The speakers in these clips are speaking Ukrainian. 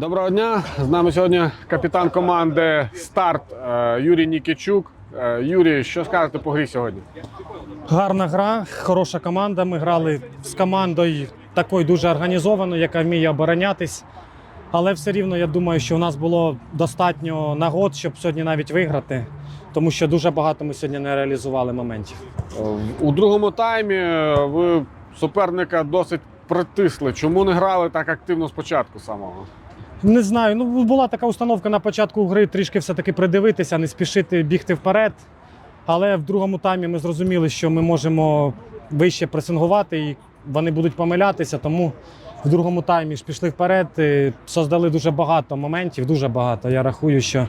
Доброго дня. З нами сьогодні капітан команди Старт е, Юрій Нікічук. Е, Юрій, що скажете по грі сьогодні? Гарна гра, хороша команда. Ми грали з командою такою дуже організованою, яка вміє оборонятись. Але все рівно я думаю, що у нас було достатньо нагод, щоб сьогодні навіть виграти, тому що дуже багато ми сьогодні не реалізували моментів. Е, У другому таймі ви суперника досить притисли. Чому не грали так активно спочатку самого? Не знаю, ну була така установка на початку гри трішки все-таки придивитися, не спішити бігти вперед. Але в другому таймі ми зрозуміли, що ми можемо вище пресингувати і вони будуть помилятися. Тому в другому таймі ж пішли вперед, і создали дуже багато моментів, дуже багато. Я рахую, що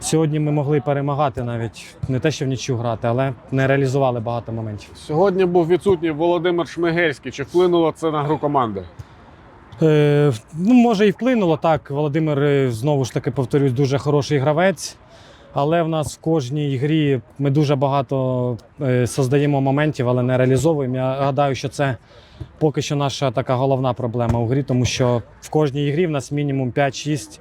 сьогодні ми могли перемагати навіть не те, що в нічю грати, але не реалізували багато моментів. Сьогодні був відсутній Володимир Шмигельський. Чи вплинуло це на гру команди? Е, ну, може, і вплинуло так. Володимир, е, знову ж таки, повторюсь, дуже хороший гравець. Але в нас в кожній грі ми дуже багато е, создаємо моментів, але не реалізовуємо. Я гадаю, що це поки що наша така головна проблема у грі, тому що в кожній грі в нас мінімум 5-6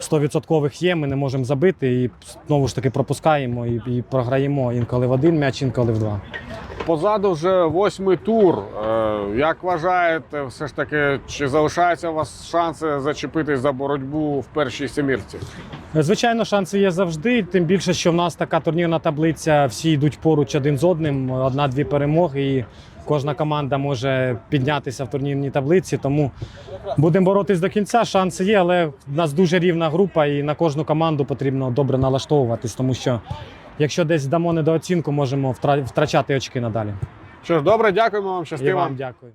100% є. Ми не можемо забити і знову ж таки пропускаємо і, і програємо інколи в один м'яч, інколи в два. Позаду вже восьмий тур. Е, Як вважаєте, все ж таки, чи залишаються у вас шанси зачепитись за боротьбу в першій семірці? Звичайно, шанси є завжди. Тим більше, що в нас така турнірна таблиця, всі йдуть поруч один з одним, одна-дві перемоги, і кожна команда може піднятися в турнірній таблиці. Тому будемо боротись до кінця. Шанси є, але в нас дуже рівна група, і на кожну команду потрібно добре налаштовуватись, тому що якщо десь дамо недооцінку, можемо втра- втрачати очки надалі. Що ж, добре, дякуємо вам, І вам дякую.